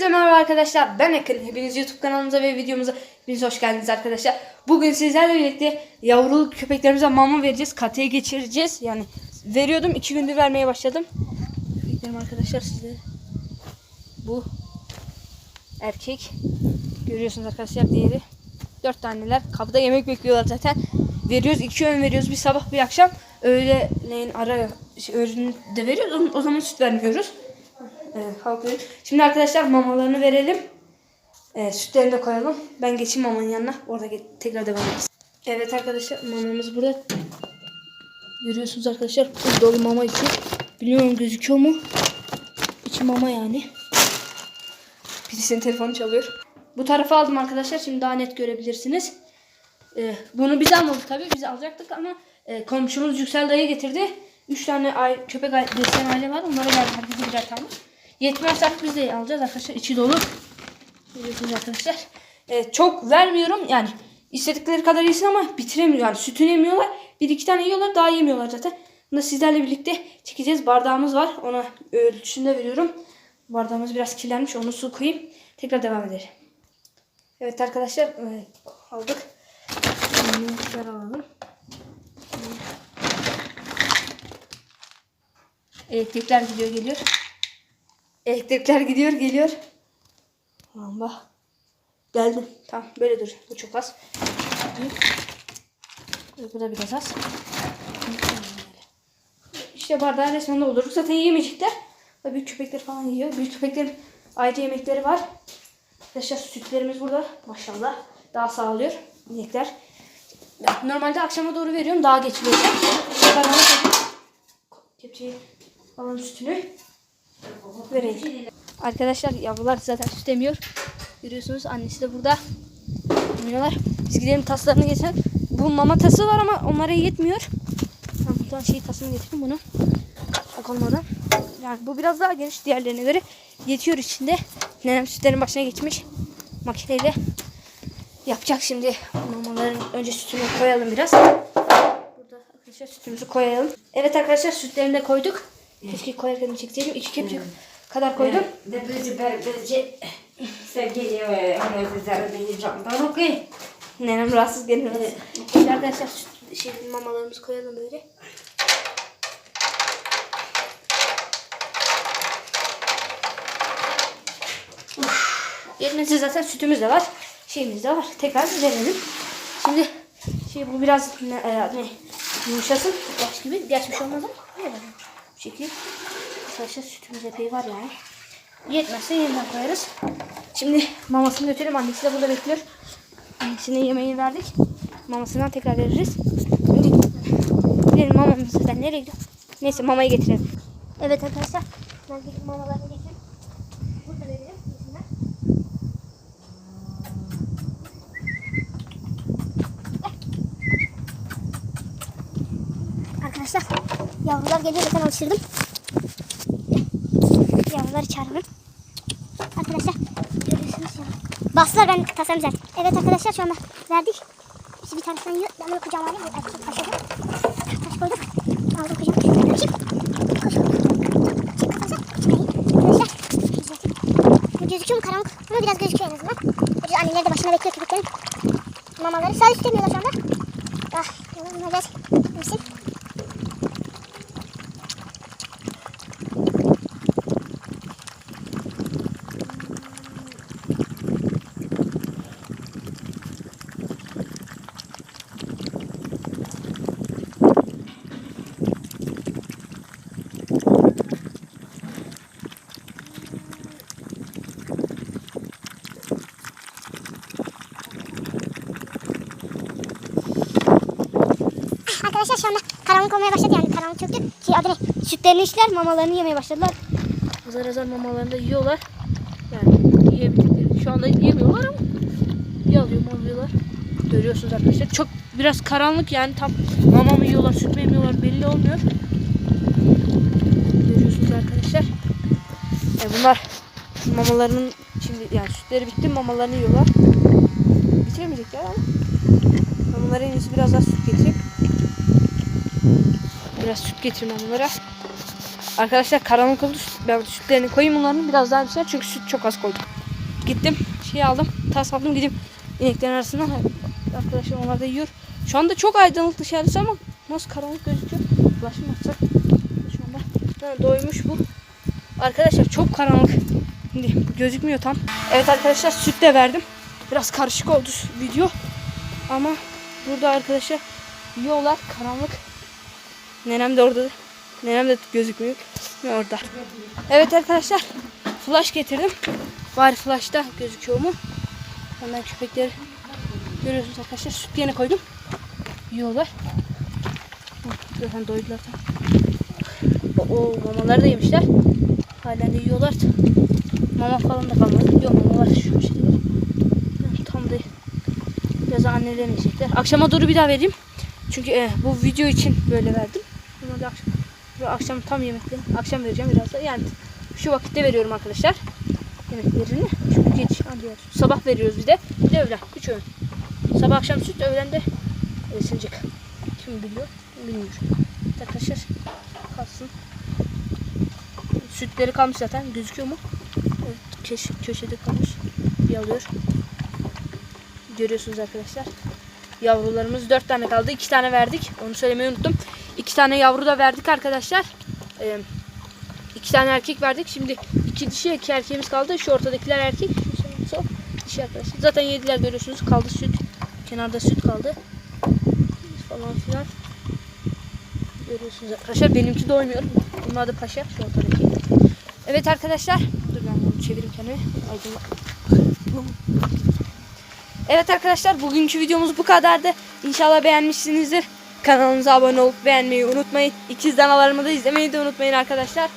Hepinize merhaba arkadaşlar. Ben Akın. Hepiniz YouTube kanalımıza ve videomuza hepiniz hoş geldiniz arkadaşlar. Bugün sizlerle birlikte yavruluk köpeklerimize mama vereceğiz. Kateye geçireceğiz. Yani veriyordum. iki gündür vermeye başladım. Köpeklerim arkadaşlar size. Bu erkek. Görüyorsunuz arkadaşlar diğeri. Dört taneler. Kapıda yemek bekliyorlar zaten. Veriyoruz. iki öğün veriyoruz. Bir sabah bir akşam. Öğleyin ara şey, öğünü de veriyoruz. O zaman süt vermiyoruz. Halkayı. Şimdi arkadaşlar mamalarını verelim. Evet, sütlerini de koyalım. Ben geçeyim mamanın yanına. Orada tekrar devam ederiz. Evet arkadaşlar mamamız burada. Görüyorsunuz arkadaşlar. Full dolu mama içi. Biliyorum gözüküyor mu? İçi mama yani. Birisinin telefonu çalıyor. Bu tarafa aldım arkadaşlar. Şimdi daha net görebilirsiniz. Ee, bunu biz almadık tabii. Biz alacaktık ama e, komşumuz Yüksel dayı getirdi. Üç tane aile, köpek aile, aile var. Onlara geldi. Herkese birer tane. Artık biz de alacağız arkadaşlar. İçi dolu. Görüyorsunuz arkadaşlar. Ee, çok vermiyorum. Yani istedikleri kadar yesin ama bitiremiyor. Yani sütünü yemiyorlar. Bir iki tane yiyorlar. Daha yemiyorlar zaten. Bunu sizlerle birlikte çekeceğiz. Bardağımız var. Ona ölçüsünde veriyorum. Bardağımız biraz kirlenmiş. Onu su koyayım. Tekrar devam edelim. Evet arkadaşlar. e, aldık. Tekrar alalım. Elektrikler gidiyor geliyor. Elektrikler gidiyor geliyor. Tamam bak. Geldim. Tamam böyle dur. Bu çok az. Bu da biraz az. İşte bardağı resmen doldurduk. Zaten yiyemeyecekler. Tabii büyük köpekler falan yiyor. Büyük köpeklerin ayrıca yemekleri var. Arkadaşlar sütlerimiz burada. Maşallah. Daha sağlıyor. İnekler. Normalde akşama doğru veriyorum. Daha geç vereceğim. Ben alalım sütünü. Verelim. Arkadaşlar yavrular zaten süt emiyor. Görüyorsunuz annesi de burada. Emiyorlar. Biz gidelim taslarını getirelim. Bu mama tası var ama onlara yetmiyor. Ben buradan şey tasını getirdim bunu. Olmadan. Yani bu biraz daha geniş diğerlerine göre. Yetiyor içinde. Nenem sütlerin başına geçmiş. Makineyle yapacak şimdi. Mamaların önce sütünü koyalım biraz. Burada arkadaşlar sütümüzü koyalım. Evet arkadaşlar sütlerini de koyduk. Keşke koyarken çekseydim. İki kepçe kadar koydum. De böylece böylece sevgili ve onu üzerinde yiyeceğimden okey. Nenem rahatsız geliyor. Şimdi arkadaşlar şey, mamalarımızı koyalım böyle. Yetmezse zaten sütümüz de var. Şeyimiz de var. Tekrar verelim. Şimdi şey bu biraz ne, e, ne yumuşasın. Yaş gibi. Yaş bir şey olmaz ama. Verelim. Şekilde. Arkadaşlar sütümüz epey var yani. Yetmezse yeniden koyarız. Şimdi mamasını götürelim. Annesi de burada bekliyor. Annesine yemeğini verdik. Mamasından tekrar veririz. Gidelim mamamızı. Ben nereye gidiyorum? Neyse mamayı getirelim. Evet arkadaşlar. Ben gidip mamalarını getireyim. Burada verelim. yesinler. Arkadaşlar yavrular geliyor zaten alıştırdım. Yavruları çağıralım. Arkadaşlar görüyorsunuz ya. Bastılar ben tasarım güzel. Evet arkadaşlar şu anda verdik. İşte bir tanesinden yiyor. Ben bunu kucağıma alayım. Taşı taşıdım. Taş koyduk. Aldım kucağıma. Çık. Koş. Çık arkadaşlar. Çıkayım. Arkadaşlar. Bu gözüküyor mu karanlık? Ama biraz gözüküyor en azından. Biraz anneleri de başına bekliyor köpeklerin. Mamaları sadece tutmuyorlar şu anda. Ah, gel. Misin? Arkadaşlar şu anda karanlık olmaya başladı yani karanlık çöktü. Şey adı ne? Sütlerini içtiler mamalarını yemeye başladılar. Azar azar mamalarını da yiyorlar. Yani yiyebildikleri. Şu anda yemiyorlar ama yalıyor alıyorlar. Görüyorsunuz arkadaşlar. Çok biraz karanlık yani tam mama mı yiyorlar, süt mü yemiyorlar belli olmuyor. Görüyorsunuz arkadaşlar. E bunlar mamalarının şimdi yani sütleri bitti mamalarını yiyorlar. Bitiremeyecekler ama. Mamalara en biraz daha süt getireyim. Biraz süt getireyim onlara. Arkadaşlar karanlık oldu. Ben sütlerini koyayım bunların biraz daha bir çünkü süt çok az koyduk. Gittim şey aldım tas aldım gidip ineklerin arasından arkadaşlar onlar da yiyor. Şu anda çok aydınlık dışarısı ama nasıl karanlık gözüküyor. Mı atsak? Şu anda doymuş bu. Arkadaşlar çok karanlık. Şimdi gözükmüyor tam. Evet arkadaşlar süt de verdim. Biraz karışık oldu video. Ama burada arkadaşlar yiyorlar karanlık. Nenem de orada. Nenem de gözükmüyor. Orada. Evet arkadaşlar. Flash getirdim. Bari flash'ta gözüküyor mu? Hemen köpekleri görüyorsunuz arkadaşlar. Süt yeni koydum. Yiyorlar. Zaten doydular. O, mamaları da yemişler. Halen de yiyorlar. Mama falan da kalmadı. Yok mama var şu şeyler. Tam da biraz annelerini yiyecekler. Akşama doğru bir daha vereyim. Çünkü e, bu video için böyle verdim. Normalde akşam, akşam tam yemekleri akşam vereceğim biraz da. Yani şu vakitte veriyorum arkadaşlar. Yemeklerini. Çünkü geç anlıyor. Sabah veriyoruz bir de. Bir de öğlen. Üç öğün. Sabah akşam süt öğlen de e. Kim biliyor? Bilmiyorum. Arkadaşlar kalsın. Sütleri kalmış zaten. Gözüküyor mu? Köş köşede kalmış. Bir alıyor. Görüyorsunuz arkadaşlar. Yavrularımız dört tane kaldı. iki tane verdik. Onu söylemeyi unuttum. İki tane yavru da verdik arkadaşlar. Ee, iki tane erkek verdik. Şimdi iki dişi iki erkeğimiz kaldı. Şu ortadakiler erkek. Şu sol dişi arkadaşlar. Zaten yediler görüyorsunuz. Kaldı süt. Kenarda süt kaldı. Falan filan. Görüyorsunuz arkadaşlar. Benimki doymuyor. Bunun adı Paşa. Şu ortadaki. Evet arkadaşlar. Dur ben bunu çevireyim kendimi. Evet arkadaşlar bugünkü videomuz bu kadardı. İnşallah beğenmişsinizdir. Kanalımıza abone olup beğenmeyi unutmayın. İkiz danalarımı da izlemeyi de unutmayın arkadaşlar.